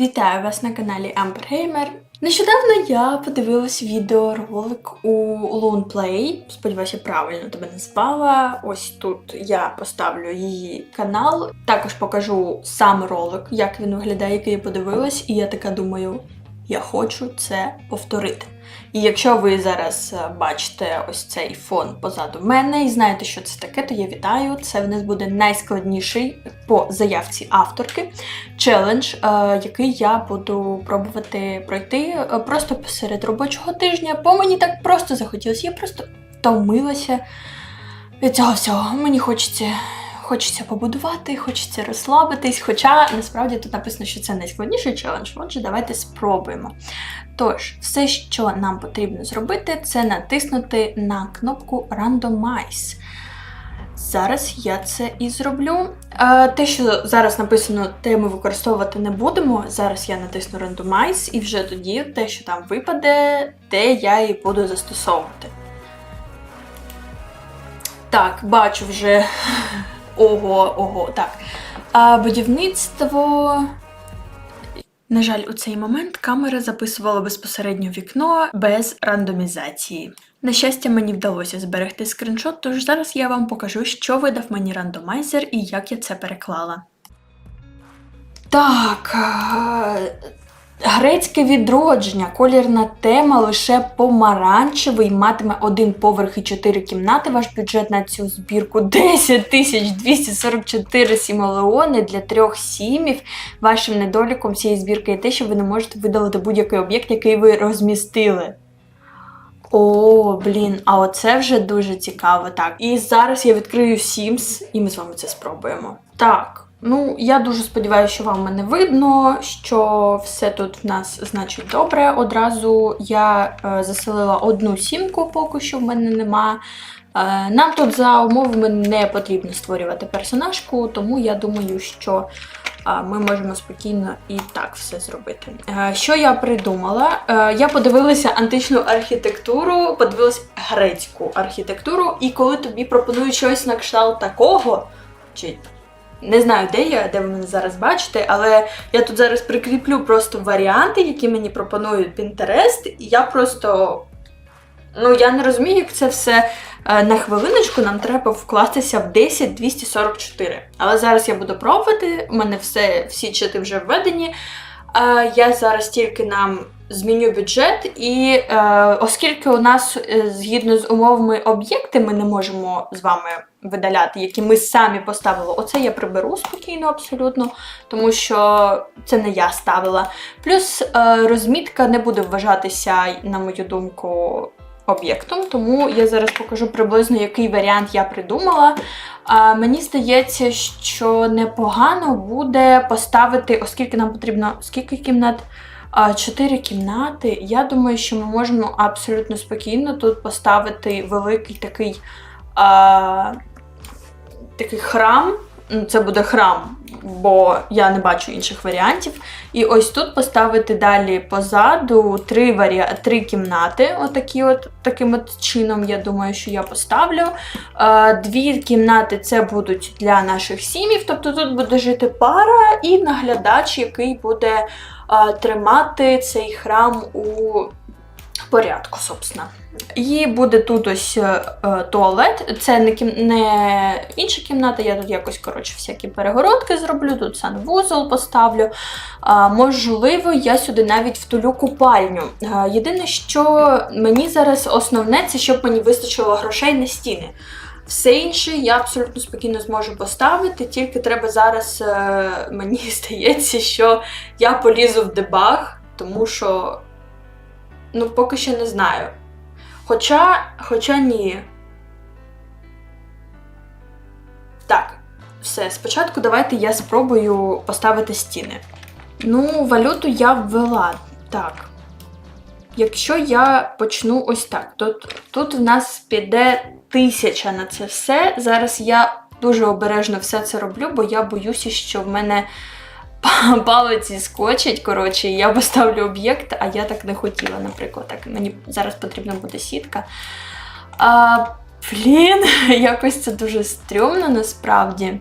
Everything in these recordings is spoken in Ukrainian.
Вітаю вас на каналі Gamer. Нещодавно я подивилась відеоролик у Play. Сподіваюся, правильно тебе назвала. Ось тут я поставлю її канал. Також покажу сам ролик, як він виглядає, який я подивилась, і я така думаю, я хочу це повторити. І якщо ви зараз е, бачите ось цей фон позаду мене і знаєте, що це таке, то я вітаю. Це в нас буде найскладніший по заявці авторки челендж, е, який я буду пробувати пройти е, просто посеред робочого тижня, бо мені так просто захотілося. Я просто втомилася від цього всього. Мені хочеться. Хочеться побудувати, хочеться розслабитись, хоча насправді тут написано, що це найскладніший челендж. Отже, давайте спробуємо. Тож, все, що нам потрібно зробити, це натиснути на кнопку Randomize. Зараз я це і зроблю. Е, Те, що зараз написано, те ми використовувати не будемо. Зараз я натисну Randomize, і вже тоді те, що там випаде, те я і буду застосовувати. Так, бачу вже. Ого, ого, так. А, будівництво. На жаль, у цей момент камера записувала безпосередньо вікно без рандомізації. На щастя, мені вдалося зберегти скріншот, тож зараз я вам покажу, що видав мені рандомайзер і як я це переклала. Так. Грецьке відродження, колірна тема лише помаранчевий, матиме один поверх і чотири кімнати. Ваш бюджет на цю збірку 10 тисяч 244 сімолеони для трьох сімів. Вашим недоліком цієї збірки є те, що ви не можете видалити будь-який об'єкт, який ви розмістили. О, блін, а оце вже дуже цікаво. Так. І зараз я відкрию Sims, і ми з вами це спробуємо. Так. Ну, я дуже сподіваюся, що вам мене видно, що все тут в нас значить добре. Одразу я е, заселила одну сімку, поки що в мене нема. Е, нам тут за умовами не потрібно створювати персонажку, тому я думаю, що е, ми можемо спокійно і так все зробити. Що я придумала? Я подивилася античну архітектуру, подивилася грецьку архітектуру, і коли тобі пропонують щось на кшталт такого, чи не знаю, де я, де ви мене зараз бачите, але я тут зараз прикріплю просто варіанти, які мені пропонують Pinterest, і я просто. Ну, я не розумію, як це все е, на хвилиночку нам треба вкластися в 10-244. Але зараз я буду пробувати, у мене все, всі чити вже введені. Е, я зараз тільки нам зміню бюджет, і е, оскільки у нас згідно з умовами об'єкти ми не можемо з вами видаляти, які ми самі поставили, оце я приберу спокійно абсолютно, тому що це не я ставила. Плюс е, розмітка не буде вважатися, на мою думку, об'єктом, тому я зараз покажу приблизно, який варіант я придумала. Мені здається, що непогано буде поставити, оскільки нам потрібно скільки кімнат. Чотири кімнати. Я думаю, що ми можемо абсолютно спокійно тут поставити великий такий, а, такий храм. Ну, Це буде храм, бо я не бачу інших варіантів. І ось тут поставити далі позаду три, варі... три кімнати. Отакі от, таким от чином, я думаю, що я поставлю. Дві кімнати це будуть для наших сім'їв, тобто тут буде жити пара і наглядач, який буде тримати цей храм у порядку, собственно. І буде тут ось е, е, туалет. Це не, кім... не інша кімната, я тут якось коротше, всякі перегородки зроблю, тут санвузол поставлю. А, можливо, я сюди навіть втулю купальню. А, єдине, що мені зараз основне, це щоб мені вистачило грошей на стіни. Все інше я абсолютно спокійно зможу поставити, тільки треба зараз, е, мені здається, що я полізу в дебаг, тому що ну, поки що не знаю. Хоча, хоча ні. Так, все, спочатку давайте я спробую поставити стіни. Ну, валюту я ввела. Так. Якщо я почну ось так, то тут в нас піде тисяча на це все. Зараз я дуже обережно все це роблю, бо я боюся, що в мене па- палець скочить, коротше, я поставлю об'єкт, а я так не хотіла, наприклад. Так, мені зараз потрібна буде сітка. А, блін, якось це дуже стрьомно насправді.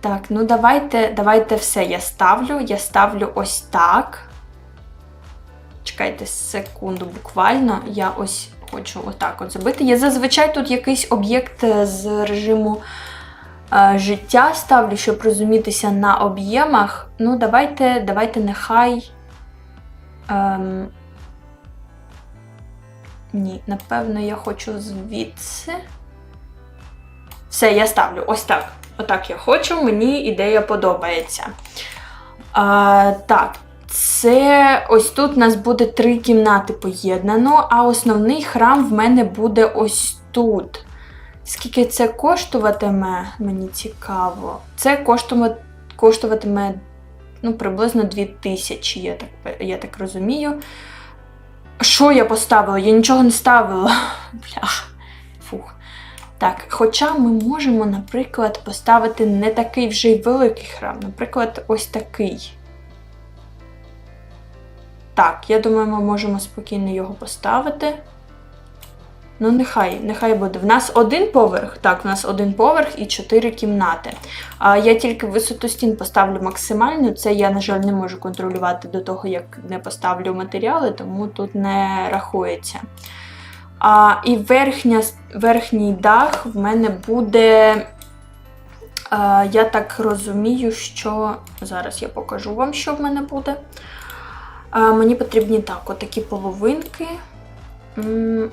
Так, ну давайте, давайте все. Я ставлю. Я ставлю ось так. Чекайте секунду, буквально. Я ось хочу отак от зробити. Я зазвичай тут якийсь об'єкт е, з режиму життя ставлю, щоб розумітися на об'ємах. Ну, давайте, давайте нехай. Ем, ні, напевно, я хочу звідси. Все, я ставлю ось так. Отак я хочу, мені ідея подобається. А, так, це ось тут у нас буде три кімнати поєднано, а основний храм в мене буде ось тут. Скільки це коштуватиме, мені цікаво. Це коштує, коштуватиме ну, приблизно 2000, я так, я так розумію. Що я поставила? Я нічого не ставила. Блях. Фух. Так, хоча ми можемо, наприклад, поставити не такий вже й великий храм, наприклад, ось такий. Так, я думаю, ми можемо спокійно його поставити. Ну, нехай, нехай буде. В нас один поверх, так, в нас один поверх і чотири кімнати. А я тільки висоту стін поставлю максимальну. Це я, на жаль, не можу контролювати до того, як не поставлю матеріали, тому тут не рахується. А, І верхня, верхній дах в мене буде. А, я так розумію, що. Зараз я покажу вам, що в мене буде. А, Мені потрібні так, отакі половинки. М.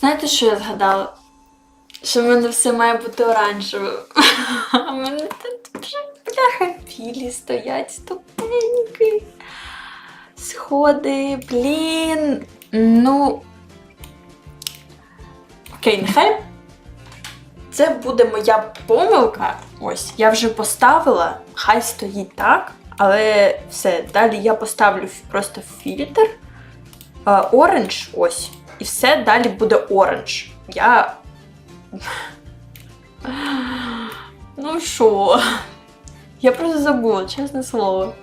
Знаєте, що я згадала? Що в мене все має бути оранжевим. А в мене тут бляха білі стоять, ступеньки. Сходи, блін. Ну. Окей, нехай. Це буде моя помилка. Ось, я вже поставила, хай стоїть так, але все, далі я поставлю просто фільтр. Оранж, ось. І все далі буде оранж. Я. Ну що? Я просто забула, чесне слово.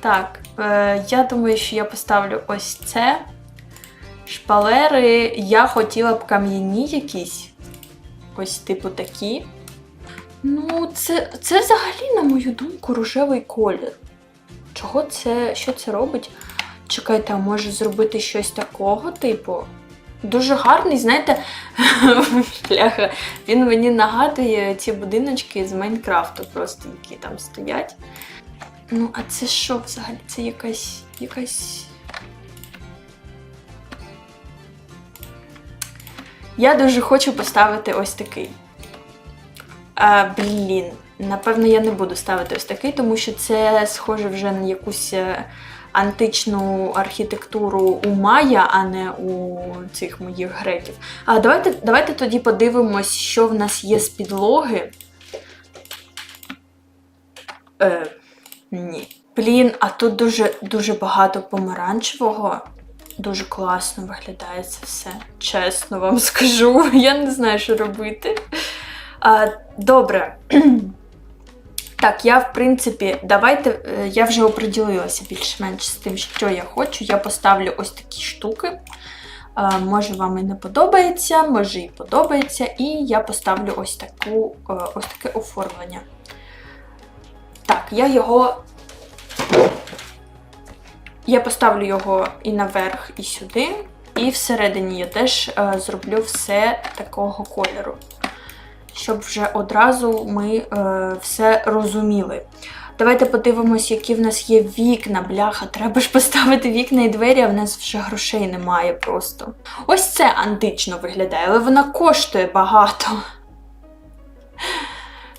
Так, е, я думаю, що я поставлю ось це. Шпалери я хотіла б кам'яні якісь. Ось, типу, такі. Ну, це, це взагалі, на мою думку, рожевий колір. Чого це? Що це робить? Чекайте, а може зробити щось такого, типу? Дуже гарний, знаєте, він мені нагадує ці будиночки з Майнкрафту, просто які там стоять. Ну, а це що взагалі? Це якась. якась. Я дуже хочу поставити ось такий. А, блін, напевно, я не буду ставити ось такий, тому що це схоже вже на якусь е, античну архітектуру у Майя, а не у цих моїх греків. А давайте, давайте тоді подивимось, що в нас є з підлоги. Е, ні. Блін, а тут дуже, дуже багато помаранчевого. Дуже класно виглядає це все. Чесно вам скажу. Я не знаю, що робити. А, добре. Так, я, в принципі, давайте, е, я вже оприділилася більш-менш з тим, що я хочу. Я поставлю ось такі штуки. Е, Може, вам і не подобається, може і подобається. І я поставлю ось таку, е, ось таке оформлення. Так, я його. Я поставлю його і наверх, і сюди. І всередині я теж е, зроблю все такого кольору щоб вже одразу ми е, все розуміли. Давайте подивимось, які в нас є вікна, бляха. Треба ж поставити вікна і двері, а в нас вже грошей немає просто. Ось це антично виглядає, але вона коштує багато.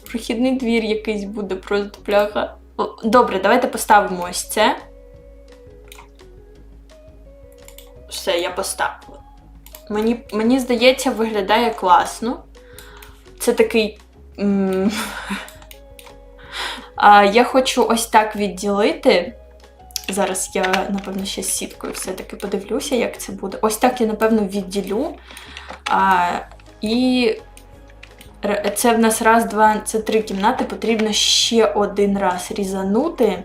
Прохідний двір якийсь буде просто бляха. О, Добре, давайте поставимо ось це. Все, я поставила. Мені, мені здається, виглядає класно. Це такий. а, Я хочу ось так відділити. Зараз я, напевно, ще з сіткою все-таки подивлюся, як це буде. Ось так я, напевно, відділю. А, і це в нас раз, два, це три кімнати. Потрібно ще один раз різанути.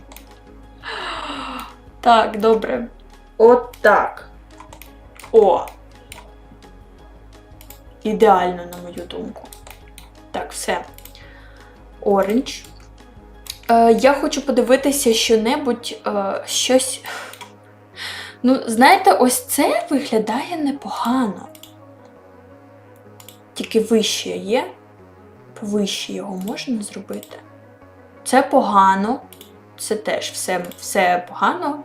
Так, добре. От так. О! Ідеально, на мою думку. Так, все. Оранж. Е, я хочу подивитися що-небудь, е, щось. Ну, знаєте, ось це виглядає непогано. Тільки вище є. Повище його можна зробити. Це погано. Це теж все, все погано.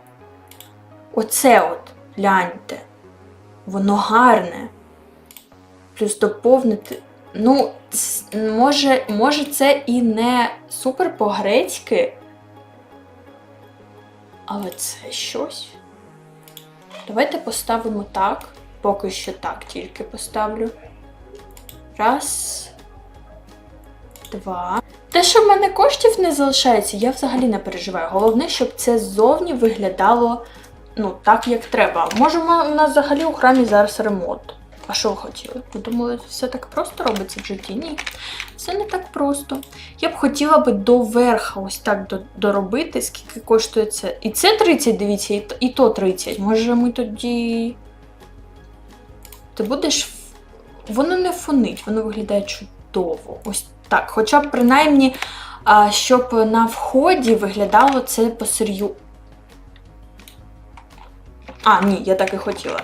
Оце от, гляньте. Воно гарне. Плюс доповнити. Ну, може, може, це і не супер по-грецьки. Але це щось. Давайте поставимо так. Поки що так тільки поставлю. Раз. Два. Те, що в мене коштів не залишається, я взагалі не переживаю. Головне, щоб це ззовні виглядало ну, так, як треба. Може, у нас взагалі у храмі зараз ремонт. А що ви хотіли? Ви думали, все так просто робиться в житті? Ні. Все не так просто. Я б хотіла би до верха ось так доробити, скільки коштує це. І це 30, дивіться, і то, 30. Може, ми тоді. Ти будеш. Воно не фонить, воно виглядає чудово. Ось так. Хоча б принаймні, щоб на вході виглядало це посерйозно. А, ні, я так і хотіла.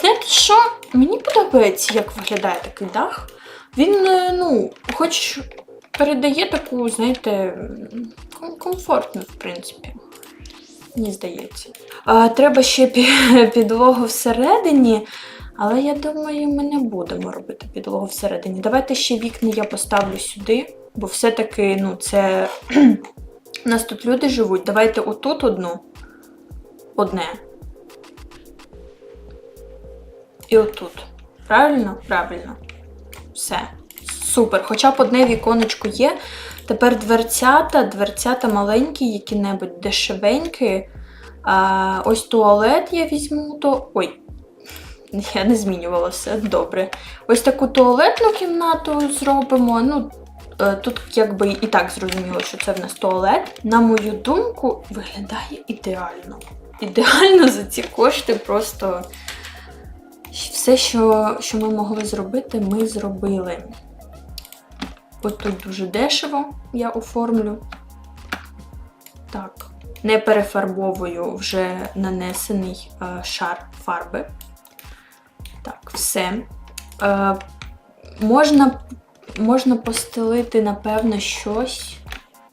Знаєте що? Мені подобається, як виглядає такий дах. Він, е, ну, хоч передає таку, знаєте, комфортну, в принципі. Мені здається. А, треба ще підлогу всередині, але я думаю, ми не будемо робити підлогу всередині. Давайте ще вікна я поставлю сюди, бо все-таки, ну, це. У нас тут люди живуть. Давайте отут одну. Одне. І отут. Правильно? Правильно. Все. Супер. Хоча б одне віконечко є. Тепер дверцята, дверцята маленькі, які-небудь дешевенькі. А, ось туалет я візьму, то. Ой, я не змінювала все. Добре. Ось таку туалетну кімнату зробимо. Ну, е, тут якби і так зрозуміло, що це в нас туалет. На мою думку, виглядає ідеально. Ідеально за ці кошти просто. Все, що, що ми могли зробити, ми зробили. От тут дуже дешево я оформлю. Так, не перефарбовую вже нанесений е, шар фарби. Так, все. Е, можна, можна постелити, напевно, щось.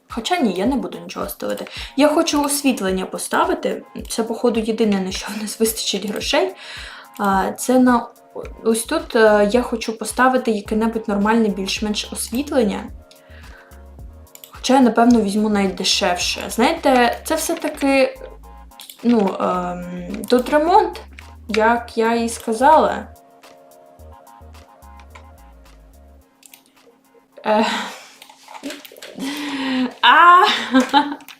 Хоча ні, я не буду нічого стелити. Я хочу освітлення поставити. Це, походу, єдине, на що в нас вистачить грошей. А, Це на ось тут е, я хочу поставити яке-небудь нормальне більш-менш освітлення. Хоча я, напевно, візьму найдешевше. Знаєте, це все-таки. Ну, ем, тут ремонт, як я і сказала. Е, А!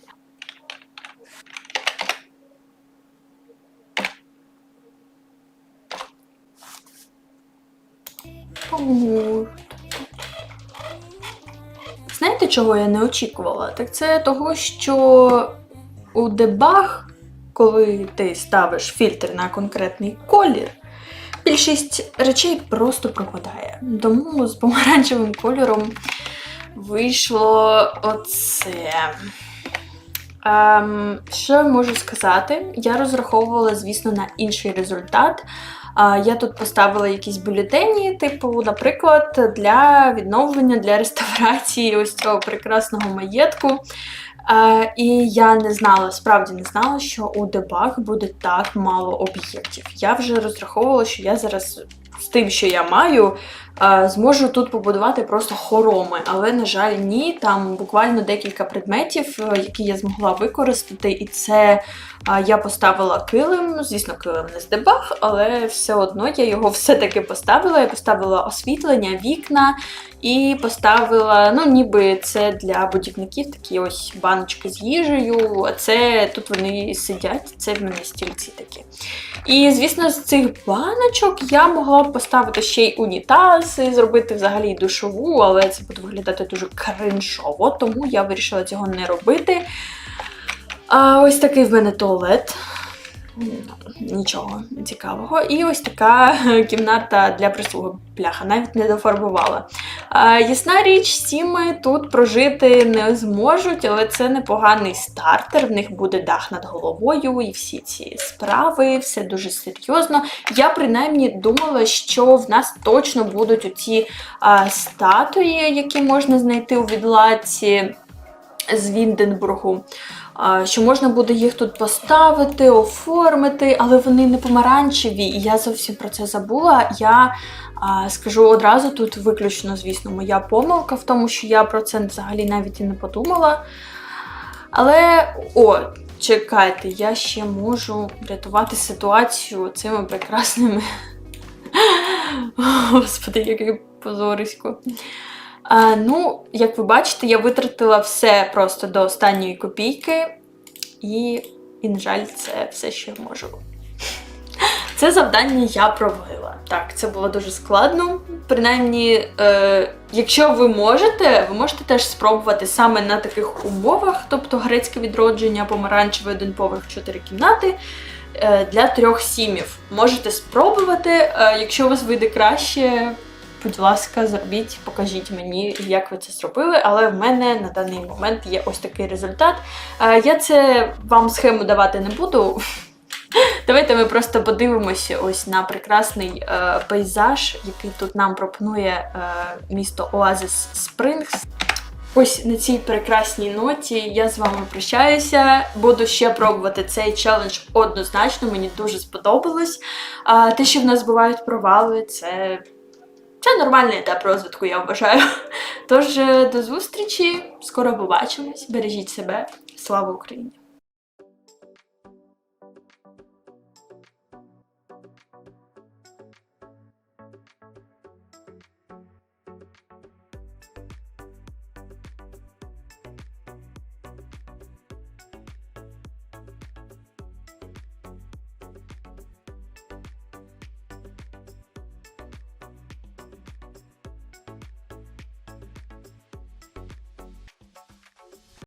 Ого. Знаєте, чого я не очікувала? Так це того, що у дебаг, коли ти ставиш фільтр на конкретний колір, більшість речей просто пропадає. Тому з помаранчевим кольором вийшло оце. Ем, що я можу сказати? Я розраховувала, звісно, на інший результат. Я тут поставила якісь бюлетені, типу, наприклад, для відновлення, для реставрації ось цього прекрасного маєтку. І я не знала, справді не знала, що у дебаг буде так мало об'єктів. Я вже розраховувала, що я зараз з тим, що я маю, зможу тут побудувати просто хороми. Але, на жаль, ні. Там буквально декілька предметів, е, які я змогла використати, і це е, я поставила килим. Звісно, килим не здебаг, але все одно я його все-таки поставила. Я поставила освітлення, вікна і поставила, ну, ніби це для будівників такі ось баночки з їжею. Це тут вони сидять, це в мене стільці такі. І, звісно, з цих баночок я могла поставити ще й унітаз, і зробити взагалі душову, але це буде виглядати дуже криншово, тому я вирішила цього не робити. А ось такий в мене туалет. Нічого цікавого. І ось така кімната для прислуги. Бляха, навіть не дофарбувала. А, ясна річ, сіми тут прожити не зможуть, але це непоганий стартер. В них буде дах над головою і всі ці справи, все дуже серйозно. Я принаймні думала, що в нас точно будуть оці а, статуї, які можна знайти у відладці з Вінденбургу. Що можна буде їх тут поставити, оформити, але вони не помаранчеві, і я зовсім про це забула. Я скажу одразу тут виключно, звісно, моя помилка в тому, що я про це взагалі навіть і не подумала. Але о, чекайте, я ще можу врятувати ситуацію цими прекрасними. Господи, який позорисько. А, ну, як ви бачите, я витратила все просто до останньої копійки, і, і на жаль, це все, що я можу. Це завдання я провалила. Так, це було дуже складно. Принаймні, е, якщо ви можете, ви можете теж спробувати саме на таких умовах, тобто грецьке відродження, помаранчевий один чотири кімнати. е, Для трьох сімів можете спробувати. Е, Якщо у вас вийде краще, будь ласка, зробіть, покажіть мені, як ви це зробили. Але в мене на даний момент є ось такий результат. Е, Я це вам схему давати не буду. Давайте ми просто подивимося ось на прекрасний е, пейзаж, який тут нам пропонує е, місто Оазис Спрингс. Ось на цій прекрасній ноті я з вами прощаюся. Буду ще пробувати цей челендж однозначно, мені дуже сподобалось. А, те, що в нас бувають провали, це, це нормальний етап розвитку, я вважаю. Тож е, до зустрічі, скоро побачимось. Бережіть себе. Слава Україні!